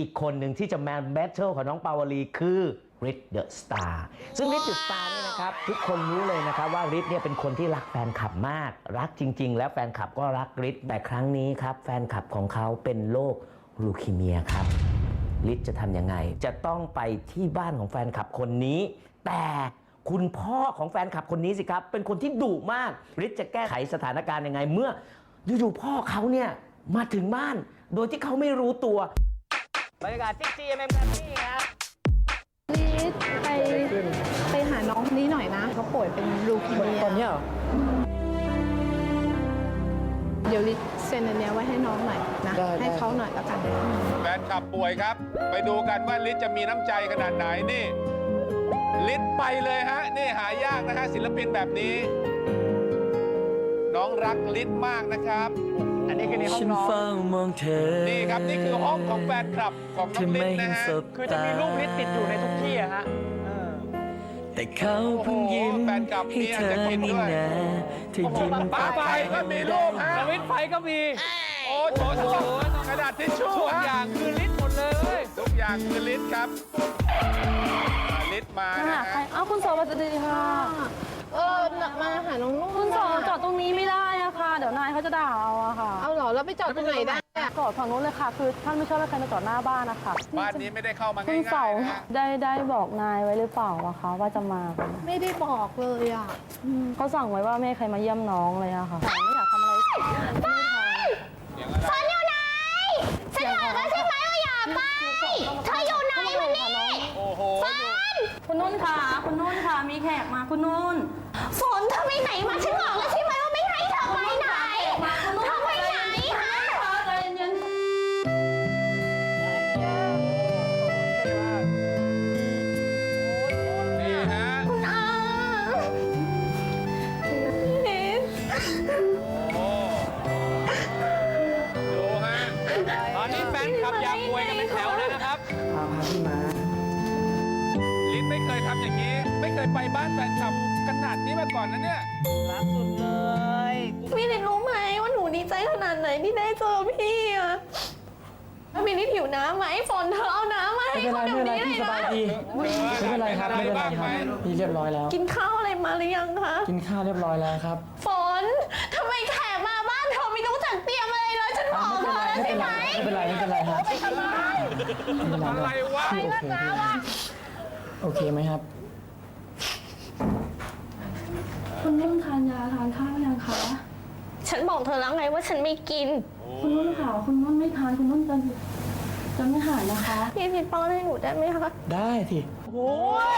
อีกคนหนึ่งที่จะแมาแบทเทิลของน้องปาวลีคือริทเดอะสตาร์ซึ่งริทเดอะสตาร์เนี่ยนะครับทุกคนรู้เลยนะครับว่าริทเนี่ยเป็นคนที่รักแฟนคลับมาก รักจริง ๆ แล้วแฟนคลับก็รักริทแต่ครั้งนี้ครับแฟนคลับของเขาเป็นโรคลูคีเมียครับลิศจะทำยังไง จะต้องไปที่บ้านของแฟนคลับคนนี้ แต่คุณพ่อของแฟนคลับคนนี้สิครับ เป็นคนที่ดุมากลิศจะแก้ไขสถานการณ์ยังไง เมื่ออยู่ๆพ่อเขาเนี่ยมาถึงบ้าน โดยที่เขาไม่รู้ตัว บรรยากาศที่ GMM กันนี่ครับลิศไปไปหาน้องคนนี้หน่อยนะเขาป่วยเป็นลูคีเมียตอนนี้เหรอ เดี๋ยวลิศเซ็นอันเนี้ยไว้ให้น้องหน่อยนะ ได้ได้ ให้เขาหน่อยแล้วกัน แฟนคลับป่วยครับ ไปดูกันว่าลิศจะมีน้ำใจขนาดไหนนี่ ลิศไปเลยฮะ นี่หายากนะฮะศิลปินแบบนี้ น้องรักลิศมากนะครับอั นนี้คือในห้องฉันน้องเฝ้ามองเธอนี่ครับ นี่คือห้องของแฟนคลับของน้เธอองลิไม่ศเห็นะนฮะสบคือจะมีรูปลิสติดอยู่ในทุกที่อะฮะเออ แต่เขาเพิ่งยิ้มโอ้โหแฟนคลับให้เธอมีอาจจะกินนี่ด้วย นะเธอยิ้มป้าไปก็มีรูปฮะสวิตช์ไฟก็มีโอ้โถโถกระดาษทิชชู่ทุกฮะอย่างคือลิสหมดเลยทุกอย่างคือลิศครับอ่าลิศมานะฮะอ้าวคุณโสวัสดีค่ะ เออมาหาน้องนุ่นคุณโสน่ะจอดตรงนี้ไม่ได้อะค่ะ เดี๋ยวนายเขาจะด่าเอาอะค่ะเอาเหรอแล้วไปจอดตรงไหนได้อะจอดฝั่งนู้นเลยค่ะ คือท่านไม่ชอบให้ใครมาจอดหน้าบ้านนะคะบ้านนี้ไม่ได้เข้ามาคุณเสาง่ายๆนะฮะได้ได้บอกนายไว้หรือเปล่าอะคะ ว่าจะมากันไม่ได้บอกเลยอะอืมเขาสั่งไว้ว่าไม่ให้ใครมาเยี่ยมน้องเลยอะค่ะไม่อยากทำอะไรไม่ท เสียงอะไร ฉันอยู่ไหนฉันบอกแล้วใช่ไหมว่าอย่าไป เธออยู่ไหนมานี่ โอ้โหำคุณนุ่นค่ะ คุณนุ่นค่ะ มีแขกมา คุณนุ่น ฝนเธอไปไหนมาฉันบอกแล้วใช่ไหมว่าไม่ให้เธอไปไหนเธอไปไหนฮะนี่ฮะ คุณอาโอ้ดูฮะ ตอนนี้แฟนคลับอยากป่วยกันเป็นแถวเลยนะครับ พาพาพี่มา ลิศไม่เคยทำอย่างนี้ ยไปบ้านแฟนคลับขนาดนี้มาก่อนนะเนี่ย รักสุดเลยพี่นิดรู้ไหมว่าหนูดีใจขนาดไหนที่ได้เจอพี่อะแล้วพี่นิดหิวน้ำไหมฝนเธอเอาน้ำมาให้เขาเดี๋ยวนี้เลยนะไม่เป็นไรครับไม่เป็นไรครับพี่เรียบร้อยแล้ว กินข้าวอะไรมาหรือยังคะ กินข้าวเรียบร้อยแล้วครับ ฝนทำไมแขกมาบ้านเธอไม่รู้จักเตรียมอะไรเลยฉันบอกเธอแล้วไม่ใช่เป็นไหไรมไม่เป็นไรไม่เป็นไรครับไม่เป็นไรอะไรวะ พี่โอเคพี่โอเคไหมครับ คุณนุ่นทานยาทานข้าวยังคะ ฉันบอกเธอแล้วไงว่าฉันไม่กิน คุณนุ่นค่ะคุณนุ่นไม่ทานคุณนุ่นจะจะไม่หายนะคะ พี่นิดป้อนให้หนูได้ไหมคะ ได้ทีโอ้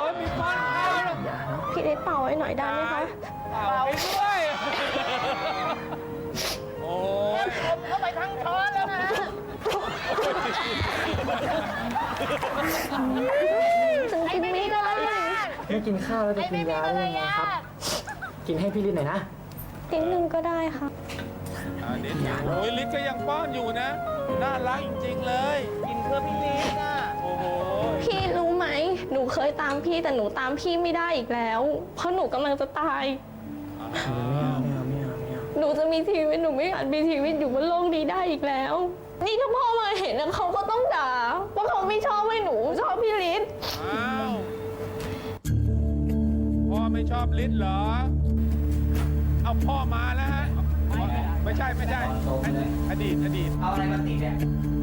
ยมีป้อนข้าวเลยพี่นิดเป่าให้หน่อยได้ไหมคะ เป่าไปด้วย โอ้ยเข้าไปทั้งช้อนแล้วนะฉันกินไม่ได้ไม่กินข้าวแล้วจะกินยาได้ยังไงครับ กินให้พี่ลิศหน่อยนะ นิดนึงก็ได้ค่ะ อ่าลิศโอ้ยลิศก็ยังป้อนอยู่นะ น่ารักจริงๆเลย กินเพื่อพี่ลิสอะ โอ้โห พี่รู้ไหม หนูเคยตามพี่แต่หนูตามพี่ไม่ได้อีกแล้ว เพราะหนูกำลังจะตาย ไม่เอาไม่เอาไม่เอาไม่เอาหนูจะมีชีวิตหนูไม่อาจมีชีวิตอยู่บนโลกนี้ได้อีกแล้ว นี่ถ้าพ่อมาเห็นนะเขาก็ต้องด่าว่าเขาไม่ชอบให้หนูชอบพี่ลิศอ้าว พ่อไม่ชอบลิศเหรอ เอาพ่อมาแล้วฮะไม่ใช่ไม่ใช่อดีตอดีตเอาอะไรมาติดเนี่ย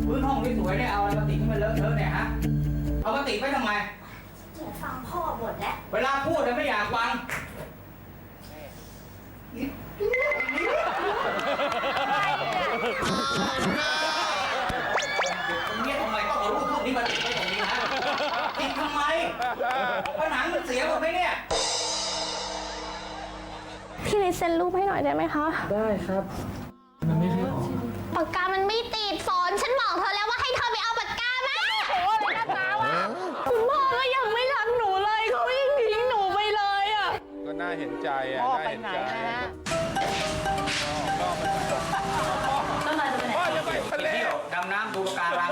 พื้นห้องที่สวยเนี่ยเอาอะไรมาติดที่มันเลอะเทอะเนี่ยฮะเอามาติดไว้ทำไมฟังพ่อบ่นแล้วเวลาพูดเนี่ยไม่อยากฟัง เซ็นรูปให้หน่อยได้ไหมคะ ได้ครับ มันไม่เคยออกปากกามันไม่ติดฝนฉันบอกเธอแล้วว่าให้เธอไปเอาปากกามาโอ้โหอะไรนักหนาวะคุณพ่อก็ยังไม่รักหนูเลยเขายังทิ้งหนูไปเลยอะ ก็น่าเห็นใจอะพ่อน่าไปเห็นไหนใจนะฮะพ่อพ่อจะไปทะเลเที่ยวดำน้ำดูปะการัง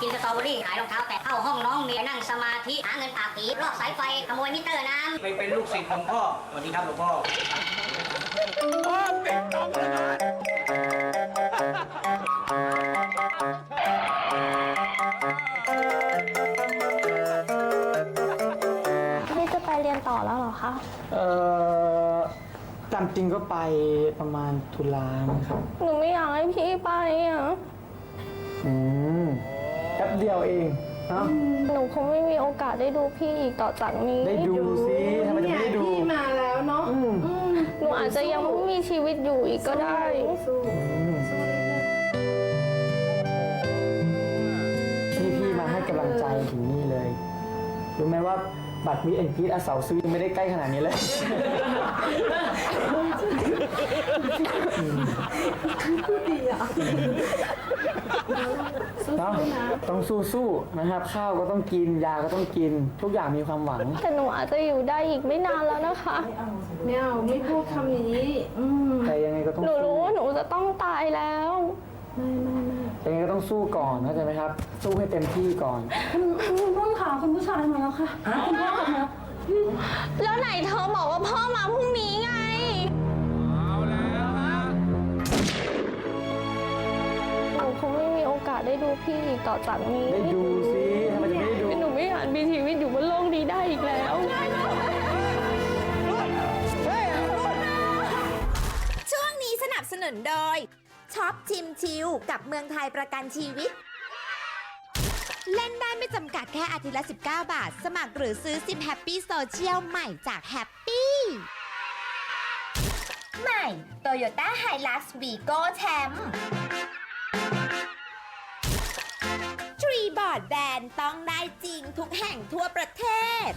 กินสตรอเบอรี่ขายรองเท้าแตะเข้าห้องน้องเมียนั่งสมาธิหาเงินปากปีลอกสายไฟขโมยมิเตอร์น้ำไปเป็นลูกศิษย์ของพ่อสวัสดีครับหลวงพ่อพ่อติดต่อมาพี่จะไปเรียนต่อแล้วเหรอคะ เอ่อตามจริงก็ไปประมาณทุลางครับ หนูไม่อยากให้พี่ไปอะ อืม แป๊บเดียวเองเนาะหนูคงไม่มีโอกาสได้ดูพี่อีกต่อจากนี้ ได้ดูสิทำไมจะไม่ได้ดู พี่มาแล้วเนาะอืมหนูอาจจะยังไม่มีชีวิตอยู่อีกก็ได้นี่พี่มาให้กำลังใจถึงนี่เลยรู้ไหมว่าบัตรมิเอ็นกีดอาเสาซื้อยังไม่ได้ใกล้ขนาดนี้เลย เนาะต้องสู้ๆนะครับ ข้าวก็ต้องกิน ยาก็ต้องกิน ทุกอย่างมีความหวัง แต่หนูอาจจะอยู่ได้อีกไม่นานแล้วนะคะ ไม่เอาไม่พูดคำนี้อืมแต่ยังไงก็ต้องหนูสู้รู้ว่าหนูจะต้องตายแล้ว ยังไงก็ต้องสู้ก่อนเข้าใจไหมครับ สู้ให้เต็มที่ก่อน คุณคุณพ่อค่ะคุณผู้ชายมาแล้วค่ะคุณพ่อค่ะแล้วไหนเธอบอกว่าพ่อมาพรุ่งนี้ไง สได้ดูพี่อีกต่อจากนี้ได้ดูสิทำไมจะไม่ได้ดู หนูไม่อาจมีชีวิตอยู่บนโลกนี้ได้อีกแล้ว ช่วงนี้สนับสนุนโดยช็อปชิมชิวกับเมืองไทยประกันชีวิต เล่นได้ไม่จำกัดแค่อาทิตย์ละ 19 บาท สมัครหรือซื้อซิมแฮปปี้โซเชียลใหม่จากแฮปปี้ใหม่ Toyota Hilux Vigo แชมป์ทรีบอร์ดแแบนต้องได้จริงทุกแห่งทั่วประเทศ